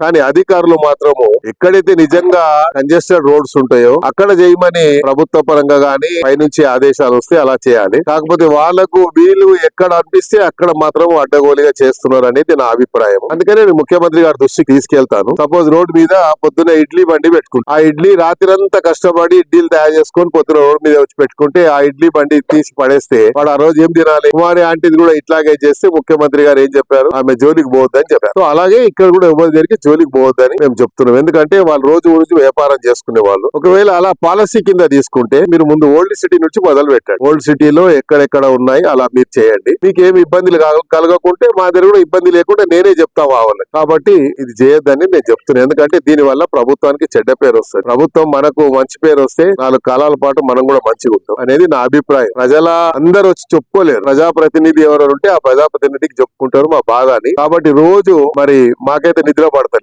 కానీ అధికారులు మాత్రము ఎక్కడైతే నిజంగా కంజెస్టెడ్ రోడ్స్ ఉంటాయో అక్కడ చేయమని ప్రభుత్వ పరంగా గానీ పైనుంచి ఆదేశాలు వస్తే అలా చేయాలి. కాకపోతే వాళ్ళకు వీళ్ళు ఎక్కడ అనిపిస్తే అక్కడ మాత్రం అడ్డగోలిగా చేస్తున్నారు అనేది నా అభిప్రాయం. అందుకనే నేను ముఖ్యమంత్రి గారి దృష్టికి తీసుకెళ్తాను. సపోజ్ రోడ్ మీద పొద్దున ఇడ్లీ బండి పెట్టుకుంటా. ఆ ఇడ్లీ రాత్రంతా కష్టపడి ఇడ్లీలు తయారు చేసుకొని పొద్దున రోడ్ మీద వచ్చి పెట్టుకుంటే ఆ ఇడ్లీ బండి తీసి పడేస్తే వాడు ఆ రోజు ఏం తినాలి? కుమారి ఆంటీది కూడా ఇట్లాగే చేస్తే ముఖ్యమంత్రి గారు ఏం చెప్పారు? ఆమె జోలికి పోవద్దని చెప్పారు. సో అలాగే ఇక్కడ కూడా ఎవరి దగ్గరికి జోలికి పోవద్దని మేము చెప్తున్నాం. ఎందుకంటే వాళ్ళు రోజు రోజు వ్యాపారం చేసుకునే వాళ్ళు. ఒకవేళ అలా పాలసీ కింద తీసుకుంటే మీరు ముందు ఓల్డ్ సిటీ నుంచి మొదలు పెట్టండి. ఓల్డ్ సిటీలో ఎక్కడెక్కడ ఉన్నాయి అలా మీరు చేయండి. మీకు ఏమి ఇబ్బందులు కలగకుంటే మా దగ్గర కూడా ఇబ్బంది లేకుండా నేనే చెప్తా వాళ్ళకి. కాబట్టి ఇది చేయొద్దని నేను చెప్తున్నాను ఎందుకంటే దీని వల్ల ప్రభుత్వానికి చెడ్డ పేరు వస్తుంది. ప్రభుత్వం మనకు మంచి పేరు వస్తే నాలుగు కాలాల పాటు మనం కూడా మంచిగా ఉంటాం అనేది నా అభిప్రాయం. ప్రజల అందరూ వచ్చి చెప్పుకోలేరు. ప్రజాప్రతినిధి ఎవరు ఉంటే ఆ ప్రజాప్రతినిధికి చెప్పుకుంటారు మా బాధ అని కాబట్టి రోజు మరి మాకైతే నిద్ర పడతాం